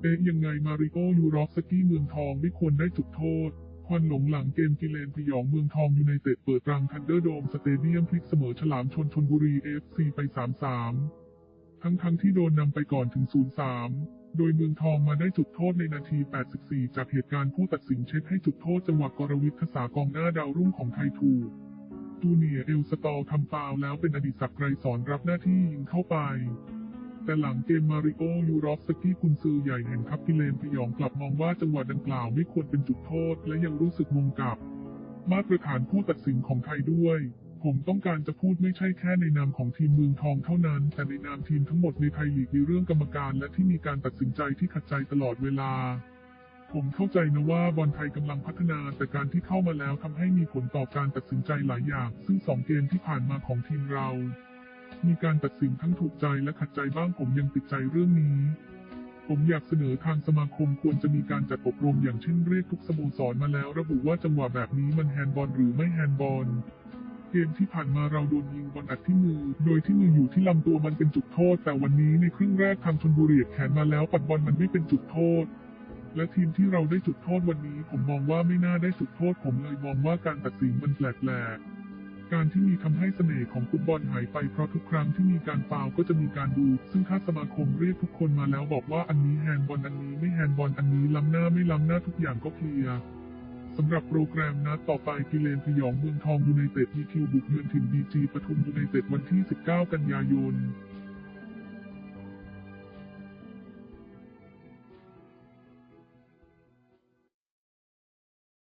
เอ๊ะยังไงมาริโอยูรอฟสกี้เมืองทองไม่ควรได้จุดโทษ ควันหลงหลังเกมกิเลนพยองเมืองทองยูไนเต็ดเปิดรังทันเดอร์โดมสเตเดียมพลิกเสมอฉลามชนชนบุรีเอฟซีไป 3-3 ทั้งทั้งๆที่โดนนำไปก่อนถึง 0-3 โดยเมืองทองมาได้จุดโทษในนาที 84 จากเหตุการณ์ผู้ตัดสินเช็คให้จุดโทษจังหวะกรวิทย์ทศากองหน้าดาวรุ่งของไทยถูกตูเนียเอลสตอลทำฟาวแล้วเป็นอดีศักดิ์ไกรสอนรับหน้าที่ยิงเข้าไป แต่หลังเกมมาริโอยูรอฟสกี้กุนซือใหญ่แห่งคัพกิเลนพยองกลับมองว่าจังหวะดังกล่าวไม่ควรเป็นจุดโทษ และยังรู้สึกงงกับ มาตรฐานผู้ตัดสินของไทยด้วย ผมต้องการจะพูดไม่ใช่แค่ในนามของทีมเมืองทองเท่านั้น แต่ในนามทีมทั้งหมดในไทยลีกในเรื่องกรรมการ และที่มีการตัดสินใจที่ขัดใจตลอดเวลาผมเข้าใจนะว่าบอลไทยกำลังพัฒนาแต่การที่เข้ามาแล้วทำให้มีผลต่อการตัดสินใจหลายอย่าง ซึ่งสองเกมที่ผ่านมาของทีมเรา มีการตัดสินทั้งถูกใจและขัดใจบ้างผมยังติดใจเรื่องนี้ ผมอยากเสนอทางสมาคมควรจะมีการจัดอบรมอย่างเช่นเรียกทุกสโมสรมาแล้ว ระบุว่าจังหวะแบบนี้มันแฮนด์บอลหรือไม่แฮนด์บอลเกมที่ผ่านมาเราโดนยิงบอลอัดที่มือ โดยที่มืออยู่ที่ลำตัวมันเป็นจุดโทษ แต่วันนี้ในครึ่งแรกทางชนบุรีแขนมาแล้วปัดบอลมันไม่เป็นจุดโทษ และทีมที่เราได้จุดโทษวันนี้ ผมมองว่าไม่น่าได้จุดโทษ ผมเลยมองว่าการตัดสินมันแปลกๆ การที่มีทำให้เสน่ห์ของฟุตบอลหายไปเพราะทุกครั้งที่มีการฟาวก็จะมีการดู ซึ่งถ้าสมาคมเรียกทุกคนมาแล้วบอกว่าอันนี้แฮนด์บอลอันนี้ไม่แฮนด์บอลอันนี้ล้ำหน้าไม่ล้ำหน้าทุกอย่างก็เคลียร์สำหรับโปรแกรมนัดต่อไปกิเลนพยองเมืองทองยูไนเต็ดมีคิวบุกเยือนถิ่นบีจีปทุมยูไนเต็ดวันที่ 19 กันยายน